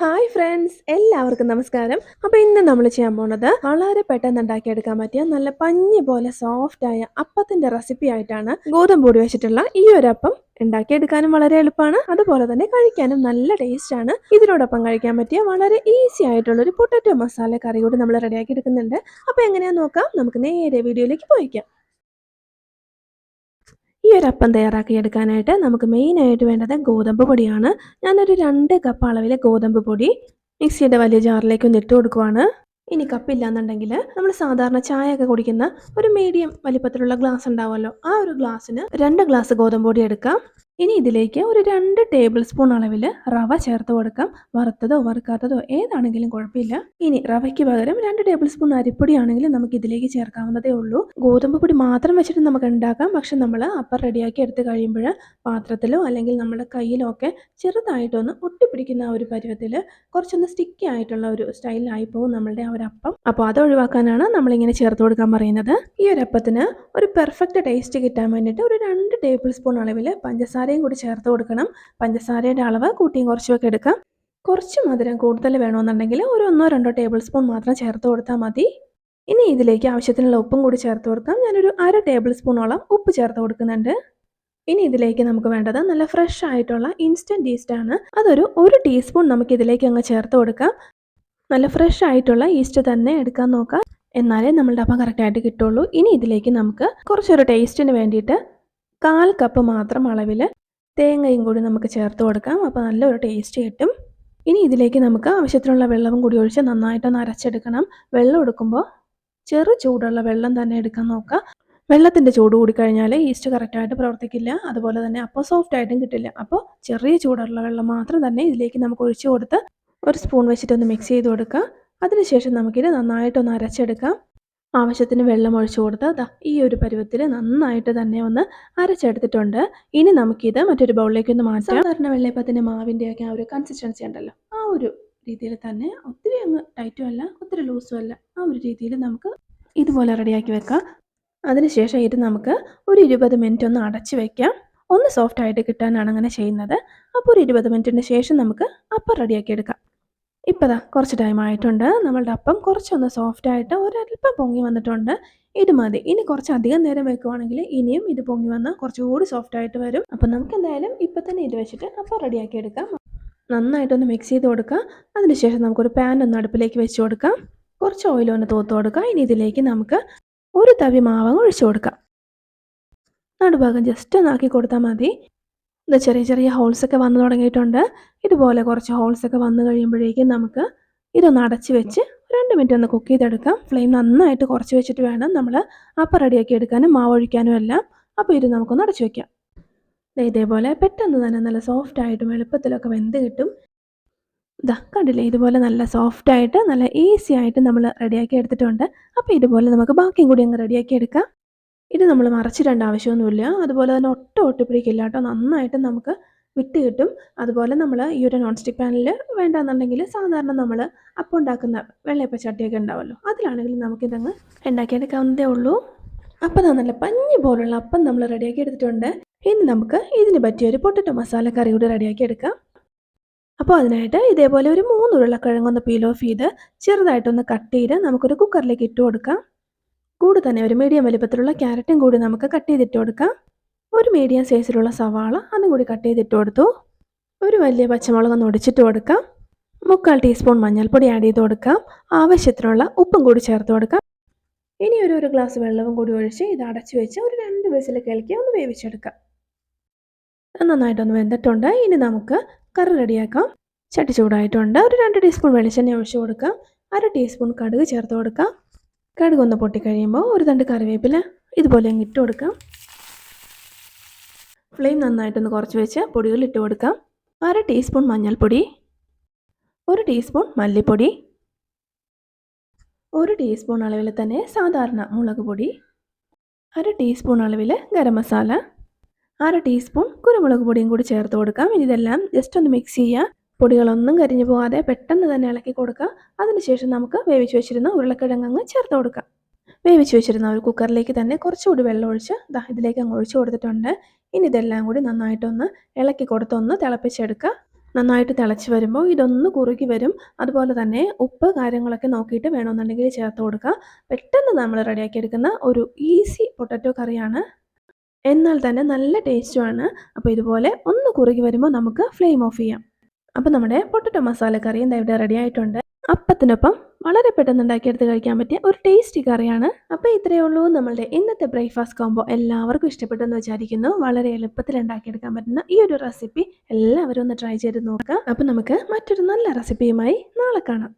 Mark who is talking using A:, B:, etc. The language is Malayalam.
A: ഹായ് ഫ്രണ്ട്സ് എല്ലാവർക്കും നമസ്കാരം. അപ്പോൾ ഇന്ന് നമ്മൾ ചെയ്യാൻ പോണത് വളരെ പെട്ടെന്ന് ഉണ്ടാക്കിയെടുക്കാൻ പറ്റിയ നല്ല പഞ്ഞി പോലെ സോഫ്റ്റ് ആയ അപ്പത്തിന്റെ റെസിപ്പി ആയിട്ടാണ് ഗോതമ്പ് പൊടി വെച്ചിട്ടുള്ള ഈ ഒരു അപ്പം ഉണ്ടാക്കിയെടുക്കാനും വളരെ എളുപ്പമാണ്. അതുപോലെ തന്നെ കഴിക്കാനും നല്ല ടേസ്റ്റ് ആണ്. ഇതിനോടൊപ്പം കഴിക്കാൻ പറ്റിയ വളരെ ഈസി ആയിട്ടുള്ള ഒരു പൊട്ടറ്റോ മസാല കറി കൂടി നമ്മൾ റെഡിയാക്കി എടുക്കുന്നുണ്ട്. അപ്പോൾ എങ്ങനെയാന്ന് നോക്കാം. നമുക്ക് നേരെ വീഡിയോയിലേക്ക് പോയിക്കാം. ഈ ഒരു അപ്പം തയ്യാറാക്കി എടുക്കാനായിട്ട് നമുക്ക് മെയിനായിട്ട് വേണ്ടത് ഗോതമ്പ് പൊടിയാണ്. ഞാനൊരു രണ്ട് കപ്പ് അളവിലെ ഗോതമ്പ് പൊടി മിക്സിയുടെ വലിയ ജാറിലേക്ക് ഒന്ന് ഇട്ട് കൊടുക്കുവാണ്. ഇനി കപ്പില്ലാന്നുണ്ടെങ്കിൽ നമ്മൾ സാധാരണ ചായ ഒക്കെ കുടിക്കുന്ന ഒരു മീഡിയം വലിപ്പത്തിലുള്ള ഗ്ലാസ് ഉണ്ടാവുമല്ലോ. ആ ഒരു ഗ്ലാസ്സിന് രണ്ട് ഗ്ലാസ് ഗോതമ്പ് പൊടി എടുക്കാം. ഇനി ഇതിലേക്ക് ഒരു രണ്ട് ടേബിൾ സ്പൂൺ അളവിൽ റവ ചേർത്ത് കൊടുക്കാം. വറുത്തതോ വറുക്കാത്തതോ ഏതാണെങ്കിലും കുഴപ്പമില്ല. ഇനി റവയ്ക്ക് പകരം രണ്ട് ടേബിൾ സ്പൂൺ അരിപ്പൊടി ആണെങ്കിൽ നമുക്ക് ഇതിലേക്ക് ചേർക്കാവുന്നതേ ഉള്ളൂ. ഗോതമ്പ് പൊടി മാത്രം വെച്ചിട്ട് നമുക്ക് ഉണ്ടാക്കാം. പക്ഷെ നമ്മൾ അപ്പം റെഡിയാക്കി എടുത്ത് കഴിയുമ്പോൾ പാത്രത്തിലോ അല്ലെങ്കിൽ നമ്മുടെ കയ്യിലോ ഒക്കെ ചെറുതായിട്ടൊന്ന് ഒട്ടിപ്പിടിക്കുന്ന ആ ഒരു പരുവത്തിൽ കുറച്ചൊന്ന് സ്റ്റിക്കി ആയിട്ടുള്ള ഒരു സ്റ്റൈലിലായി പോകും നമ്മളുടെ ആ ഒരു അപ്പം. അപ്പോൾ അത് ഒഴിവാക്കാനാണ് നമ്മളിങ്ങനെ ചേർത്ത് കൊടുക്കാൻ പറയുന്നത്. ഈ ഒരു അപ്പത്തിന് ഒരു പെർഫെക്റ്റ് ടേസ്റ്റ് കിട്ടാൻ വേണ്ടിയിട്ട് ഒരു രണ്ട് ടേബിൾ സ്പൂൺ അളവിൽ പഞ്ചസാരയും കൂടി ചേർത്ത് കൊടുക്കണം. പഞ്ചസാരയുടെ അളവ് കൂട്ടിയും കുറച്ചുമൊക്കെ എടുക്കാം. കുറച്ച് മധുരം കൂടുതൽ വേണമെന്നുണ്ടെങ്കിൽ ഒരു ഒന്നോ രണ്ടോ ടേബിൾ സ്പൂൺ മാത്രം ചേർത്ത് കൊടുത്താൽ മതി. ഇനി ഇതിലേക്ക് ആവശ്യത്തിനുള്ള ഉപ്പും കൂടി ചേർത്ത് കൊടുക്കാം. ഞാനൊരു അര ടേബിൾ സ്പൂണോളം ഉപ്പ് ചേർത്ത് കൊടുക്കുന്നുണ്ട്. ഇനി ഇതിലേക്ക് നമുക്ക് വേണ്ടത് നല്ല ഫ്രഷ് ആയിട്ടുള്ള ഇൻസ്റ്റന്റ് ഈസ്റ്റ് ആണ്. അതൊരു ഒരു ടീസ്പൂൺ നമുക്ക് ഇതിലേക്ക് അങ്ങ് ചേർത്ത് കൊടുക്കാം. നല്ല ഫ്രഷ് ആയിട്ടുള്ള ഈസ്റ്റ് തന്നെ എടുക്കാൻ നോക്കാം. എന്നാലേ നമ്മളുടെ അപ്പം കറക്റ്റായിട്ട് കിട്ടുള്ളൂ. ഇനി ഇതിലേക്ക് നമുക്ക് കുറച്ചൊരു ടേസ്റ്റിന് വേണ്ടിയിട്ട് കാൽ കപ്പ് മാത്രം അളവിൽ തേങ്ങയും കൂടി നമുക്ക് ചേർത്ത് കൊടുക്കാം. അപ്പോൾ നല്ലൊരു ടേസ്റ്റ് കിട്ടും. ഇനി ഇതിലേക്ക് നമുക്ക് ആവശ്യത്തിനുള്ള വെള്ളവും കൂടി ഒഴിച്ച് നന്നായിട്ടൊന്ന് അരച്ചെടുക്കണം. വെള്ളം എടുക്കുമ്പോൾ ചെറു ചൂടുള്ള വെള്ളം തന്നെ എടുക്കാൻ നോക്കുക. വെള്ളത്തിന്റെ ചൂട് കൂടി കഴിഞ്ഞാൽ ഈസ്റ്റ് കറക്റ്റായിട്ട് പ്രവർത്തിക്കില്ല. അതുപോലെ തന്നെ അപ്പോൾ സോഫ്റ്റ് ആയിട്ടും കിട്ടില്ല. അപ്പോൾ ചെറിയ ചൂടുള്ള വെള്ളം മാത്രം തന്നെ ഇതിലേക്ക് നമുക്ക് ഒഴിച്ചു കൊടുത്ത് ഒരു സ്പൂൺ വെച്ചിട്ടൊന്ന് മിക്സ് ചെയ്ത് കൊടുക്കുക. അതിനുശേഷം നമുക്കിത് നന്നായിട്ടൊന്ന് അരച്ചെടുക്കാം. ആവശ്യത്തിന് വെള്ളം ഒഴിച്ചു കൊടുത്ത് ഈ ഒരു പരുവത്തിൽ നന്നായിട്ട് തന്നെ ഒന്ന് അരച്ചെടുത്തിട്ടുണ്ട്. ഇനി നമുക്കിത് മറ്റൊരു ബൗളിലേക്ക് ഒന്ന് മാറ്റാം. സാധാരണ വെള്ളയപ്പത്തിന്റെ മാവിന്റെയൊക്കെ ആ ഒരു കൺസിസ്റ്റൻസി ഉണ്ടല്ലോ. ആ ഒരു രീതിയിൽ തന്നെ ഒത്തിരി അങ്ങ് ടൈറ്റും അല്ല ഒത്തിരി ലൂസും അല്ല. ആ ഒരു രീതിയിൽ നമുക്ക് ഇതുപോലെ റെഡിയാക്കി വെക്കാം. അതിനുശേഷം ഇത് നമുക്ക് ഒരു ഇരുപത് മിനിറ്റ് ഒന്ന് അടച്ചു വെക്കാം. ഒന്ന് സോഫ്റ്റ് ആയിട്ട് കിട്ടാനാണ് അങ്ങനെ ചെയ്യുന്നത്. അപ്പോൾ ഒരു ഇരുപത് മിനിറ്റിന് ശേഷം നമുക്ക് അപ്പം റെഡിയാക്കി എടുക്കാം. ഇപ്പോൾ കുറച്ച് ടൈം ആയിട്ടുണ്ട്. നമ്മളുടെ അപ്പം കുറച്ചൊന്ന് സോഫ്റ്റ് ആയിട്ട് ഒരല്പം പൊങ്ങി വന്നിട്ടുണ്ട്. ഇത് മതി. ഇനി കുറച്ച് അധികം നേരം വെക്കുവാണെങ്കിൽ ഇനിയും ഇത് പൊങ്ങി വന്ന് കുറച്ചുകൂടി സോഫ്റ്റ് ആയിട്ട് വരും. അപ്പം നമുക്ക് എന്തായാലും ഇപ്പം തന്നെ ഇത് വെച്ചിട്ട് അപ്പം റെഡിയാക്കി എടുക്കാം. നന്നായിട്ടൊന്ന് മിക്സ് ചെയ്ത് കൊടുക്കുക അതിനുശേഷം നമുക്കൊരു പാൻ ഒന്ന് അടുപ്പിലേക്ക് വെച്ച് കൊടുക്കാം. കുറച്ച് ഓയിൽ ഒന്ന് തൂത്ത് കൊടുക്കുക ഇനി ഇതിലേക്ക് നമുക്ക് ഒരു തവി മാവ് ഒഴിച്ചു കൊടുക്കാം. നടുഭാഗം ജസ്റ്റ് ഒന്നാക്കി കൊടുത്താൽ മതി. ഇത് ചെറിയ ചെറിയ ഹോൾസൊക്കെ വന്നു തുടങ്ങിയിട്ടുണ്ട്. ഇതുപോലെ കുറച്ച് ഹോൾസൊക്കെ വന്നു കഴിയുമ്പോഴേക്കും നമുക്ക് ഇതൊന്ന് അടച്ച് വെച്ച് രണ്ട് മിനിറ്റ് ഒന്ന് കുക്ക് ചെയ്തെടുക്കാം. ഫ്ലെയിം നന്നായിട്ട് കുറച്ച് വെച്ചിട്ട് വേണം നമ്മൾ അപ്പം റെഡിയാക്കി എടുക്കാനും മാവ് ഒഴിക്കാനും എല്ലാം. അപ്പോൾ ഇത് നമുക്കൊന്ന് അടച്ചു വെക്കാം. ദേ ഇതേപോലെ പെട്ടെന്ന് തന്നെ നല്ല സോഫ്റ്റ് ആയിട്ടും എളുപ്പത്തിലൊക്കെ വെന്ത് കിട്ടും. ഇതാ കണ്ടില്ലേ? ഇതുപോലെ നല്ല സോഫ്റ്റ് ആയിട്ട് നല്ല ഈസി ആയിട്ട് നമ്മൾ റെഡിയാക്കി എടുത്തിട്ടുണ്ട്. അപ്പോൾ ഇതുപോലെ നമുക്ക് ബാക്കിയും കൂടി അങ്ങ് റെഡിയാക്കി എടുക്കാം. ഇത് നമ്മൾ മറച്ചിടേണ്ട ആവശ്യമൊന്നുമില്ല. അതുപോലെ തന്നെ ഒട്ടും ഒട്ടിപ്പിടിക്കില്ല കേട്ടോ. നന്നായിട്ട് നമുക്ക് വിട്ട് കിട്ടും. അതുപോലെ നമ്മൾ ഈ ഒരു നോൺ സ്റ്റിക്ക് പാനിൽ വേണ്ടാന്നുണ്ടെങ്കിൽ സാധാരണ നമ്മൾ അപ്പം ഉണ്ടാക്കുന്ന വെള്ളയപ്പ ചട്ടിയൊക്കെ ഉണ്ടാവുമല്ലോ. അതിലാണെങ്കിൽ നമുക്കിതങ്ങ് ഉണ്ടാക്കിയെടുക്കാവുന്നതേ ഉള്ളൂ. അപ്പം നല്ല പഞ്ഞി പോലുള്ള അപ്പം നമ്മൾ റെഡിയാക്കി എടുത്തിട്ടുണ്ട്. ഇനി നമുക്ക് ഇതിന് പറ്റിയ ഒരു പൊട്ടറ്റോ മസാല കറി കൂടി റെഡിയാക്കി എടുക്കാം. അപ്പോൾ അതിനായിട്ട് ഇതേപോലെ ഒരു മൂന്ന് ഉരുളക്കിഴങ്ങൊന്ന് പീൽ ഓഫ് ചെയ്ത് ചെറുതായിട്ടൊന്ന് കട്ട് ചെയ്ത് നമുക്കൊരു കുക്കറിലേക്ക് ഇട്ട് കൊടുക്കാം. കൂടെ തന്നെ ഒരു മീഡിയം വലുപ്പത്തിലുള്ള ക്യാരറ്റും കൂടി നമുക്ക് കട്ട് ചെയ്തിട്ട് കൊടുക്കാം. ഒരു മീഡിയം സൈസിലുള്ള സവാള അതും കൂടി കട്ട് ചെയ്തിട്ട് കൊടുത്തു. ഒരു വലിയ പച്ചമുളക് ഒന്ന് ഒടിച്ചിട്ട് കൊടുക്കാം. മുക്കാൽ ടീസ്പൂൺ മഞ്ഞൾപ്പൊടി ആഡ് ചെയ്ത് കൊടുക്കാം. ആവശ്യത്തിനുള്ള ഉപ്പും കൂടി ചേർത്ത് കൊടുക്കാം. ഇനി ഒരു ഒരു ഗ്ലാസ് വെള്ളവും കൂടി ഒഴിച്ച് ഇത് അടച്ചു വെച്ച് ഒരു രണ്ട് വിസിൽ കേൾക്കി ഒന്ന് വേവിച്ചെടുക്കാം. നന്നായിട്ടൊന്ന് വെന്തിട്ടുണ്ട്. ഇനി നമുക്ക് കറി റെഡിയാക്കാം. ചട്ടി ചൂടായിട്ടുണ്ട്. ഒരു രണ്ട് ടീസ്പൂൺ വെളിച്ചെണ്ണ ഒഴിച്ച് കൊടുക്കാം. അര ടീസ്പൂൺ കടുക് ചേർത്ത് കൊടുക്കാം. കടുക് ഒന്ന് പൊട്ടിക്കഴിയുമ്പോൾ ഒരു തണ്ട് കറിവേപ്പില ഇതുപോലെ അങ്ങ് ഇട്ട് കൊടുക്കാം. ഫ്ലെയിം നന്നായിട്ടൊന്ന് കുറച്ച് വെച്ച് പൊടികൾ ഇട്ട് കൊടുക്കാം. അര ടീസ്പൂൺ മഞ്ഞൾപ്പൊടി ഒരു ടീസ്പൂൺ മല്ലിപ്പൊടി ഒരു ടീസ്പൂൺ അളവിൽ തന്നെ സാധാരണ മുളക് പൊടി അര ടീസ്പൂൺ അളവിൽ ഗരം മസാല അര ടീസ്പൂൺ കുരുമുളക് പൊടിയും കൂടി ചേർത്ത് കൊടുക്കാം. ഇനി ഇതെല്ലാം ജസ്റ്റ് ഒന്ന് മിക്സ് ചെയ്യുക. പൊടികളൊന്നും കരിഞ്ഞു പോകാതെ പെട്ടെന്ന് തന്നെ ഇളക്കി കൊടുക്കുക. അതിനുശേഷം നമുക്ക് വേവിച്ച് വെച്ചിരുന്ന ഉരുളക്കിഴങ്ങ് ചേർത്ത് കൊടുക്കുക. വേവിച്ച് വെച്ചിരുന്ന ഒരു കുക്കറിലേക്ക് തന്നെ കുറച്ചുകൂടി വെള്ളം ഒഴിച്ച് ദാ ഇതിലേക്ക് അങ്ങ് ഒഴിച്ചു കൊടുത്തിട്ടുണ്ട്. ഇനി ഇതെല്ലാം കൂടി നന്നായിട്ടൊന്ന് ഇളക്കി കൊടുത്തൊന്ന് തിളപ്പിച്ചെടുക്കുക. നന്നായിട്ട് തിളച്ച് വരുമ്പോൾ ഇതൊന്ന് കുറുകി വരും. അതുപോലെ തന്നെ ഉപ്പ് കാര്യങ്ങളൊക്കെ നോക്കിയിട്ട് വേണമെന്നുണ്ടെങ്കിൽ ചേർത്ത് കൊടുക്കുക. പെട്ടെന്ന് നമ്മൾ റെഡിയാക്കി എടുക്കുന്ന ഒരു ഈസി പൊട്ടറ്റോ കറിയാണ്. എന്നാൽ തന്നെ നല്ല ടേസ്റ്റുമാണ്. അപ്പോൾ ഇതുപോലെ ഒന്ന് കുറുകി വരുമ്പോൾ നമുക്ക് ഫ്ലെയിം ഓഫ് ചെയ്യാം. അപ്പോൾ നമ്മുടെ പൊട്ടറ്റോ മസാല കറി എന്താ ഇവിടെ റെഡി ആയിട്ടുണ്ട്. അപ്പത്തിനൊപ്പം വളരെ പെട്ടെന്ന് ഉണ്ടാക്കിയെടുത്ത് കഴിക്കാൻ പറ്റിയ ഒരു ടേസ്റ്റി കറിയാണ്. അപ്പോൾ ഇത്രയേ ഉള്ളൂ. നമ്മളുടെ ഇന്നത്തെ ബ്രേക്ക്ഫാസ്റ്റ് കോംബോ എല്ലാവർക്കും ഇഷ്ടപ്പെട്ടെന്ന് വിചാരിക്കുന്നു. വളരെ എളുപ്പത്തിൽ ഉണ്ടാക്കിയെടുക്കാൻ പറ്റുന്ന ഈ ഒരു റെസിപ്പി എല്ലാവരും ഒന്ന് ട്രൈ ചെയ്ത് നോക്കുക. അപ്പോൾ നമുക്ക് മറ്റൊരു നല്ല റെസിപ്പിയുമായി നാളെ കാണാം.